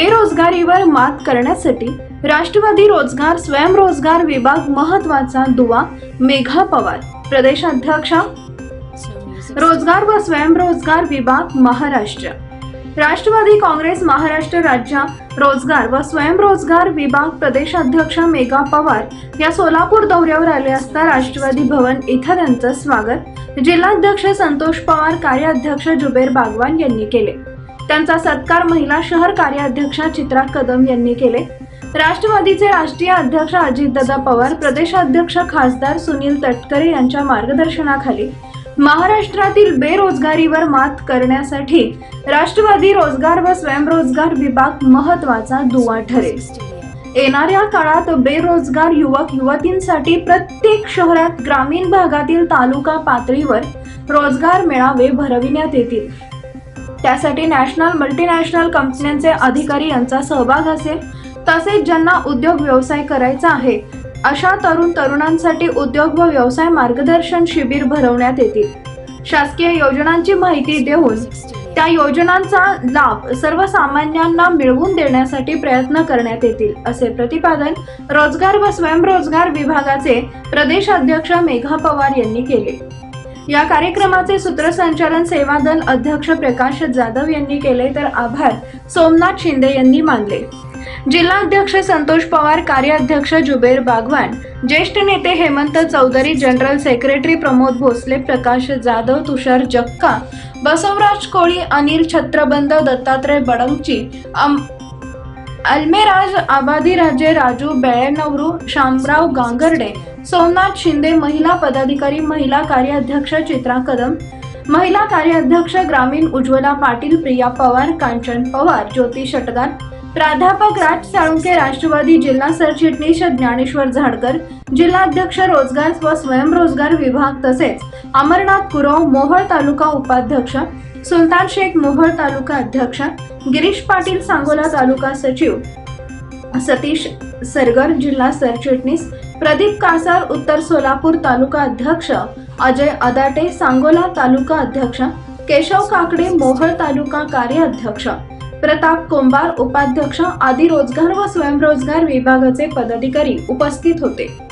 बेरोजगारीवर मात करण्यासाठी राष्ट्रवादी रोजगार स्वयंरोजगार विभाग महत्त्वाचा दुवा मेघा पवार. प्रदेशाध्यक्षा रोजगार व स्वयंरोजगार विभाग महाराष्ट्र. राष्ट्रवादी काँग्रेस महाराष्ट्र राज्य रोजगार व स्वयंरोजगार विभाग प्रदेशाध्यक्ष मेघा पवार या सोलापूर दौऱ्यावर आले असता राष्ट्रवादी भवन इथं त्यांचं स्वागत. जिल्हाध्यक्ष संतोष पवार कार्याध्यक्ष जुबेर बागवान यांनी केले. त्यांचा सत्कार महिला शहर कार्याध्यक्षा चित्रा कदम यांनी केले. राष्ट्रवादीचे राष्ट्रीय अध्यक्ष अजितदादा पवार प्रदेशाध्यक्ष खासदार सुनील तटकरे यांच्या मार्गदर्शनाखाली महाराष्ट्रातील बेरोजगारीवर मात करण्यासाठी राष्ट्रवादी रोजगार व स्वयंरोजगार विभाग महत्त्वाचा दुवा ठरेल. येणाऱ्या काळात बेरोजगार युवक युवतींसाठी प्रत्येक शहरात ग्रामीण भागातील तालुका पातळीवर रोजगार मेळावे भरविण्यात येतील. त्यासाठी नॅशनल मल्टीनॅशनल कंपन्यांचे अधिकारी यांचा सहभाग असेल तसेच ज्यांना उद्योग व्यवसाय करायचा आहे अशा तरुण तरुणांसाठी उद्योग व व्यवसाय मार्गदर्शन शिबिर भरवण्यात येतील. शासकीय योजनांची माहिती देऊन त्या योजनांचा लाभ सर्वसामान्यांना मिळवून देण्यासाठी प्रयत्न करण्यात येतील असे प्रतिपादन रोजगार व स्वयंरोजगार विभागाचे प्रदेश अध्यक्ष मेघा पवार यांनी केले. या कार्यक्रमाचे सूत्रसंचालन सेवादल अध्यक्ष प्रकाश जाधव यांनी केले तर आभार. सोमनाथ शिंदे यांनी मानले. जिल्हा अध्यक्ष संतोष पवार कार्याध्यक्ष जुबेर बागवान ज्येष्ठ नेते हेमंत चौधरी जनरल सेक्रेटरी प्रमोद भोसले प्रकाश जाधव तुषार जक्का बसवराज कोळी अनिल छत्रबंद दत्तात्रय बडंगची अल्मेराज आबादीराजे राजू बेळेनवरू शामराव गांगर्डे सोमनाथ शिंदे महिला पदाधिकारी महिला कार्याध्यक्ष चित्रा कदम महिला कार्याध्यक्ष ग्रामीण उज्ज्वला पाटील प्रिया पवार कांचन पवार ज्योती शटगार प्राध्यापक राज साळुंके राष्ट्रवादी जिल्हा सरचिटणीस ज्ञानेश्वर झाडकर जिल्हाध्यक्ष रोजगार व स्वयंरोजगार विभाग तसेच अमरनाथ कुरव मोहोळ तालुका उपाध्यक्ष सुलतान शेख मोहोळ तालुका अध्यक्ष गिरीश पाटील सांगोला तालुका सचिव सतीश सरगर जिल्हा सरचिटणीस प्रदीप कासार उत्तर सोलापूर तालुका अध्यक्ष अजय अदाटे सांगोला तालुका अध्यक्ष केशव काकडे मोहोळ तालुका कार्याध्यक्ष. प्रताप कोंबार उपाध्यक्ष आदी रोजगार व स्वयंरोजगार विभागाचे पदाधिकारी उपस्थित होते.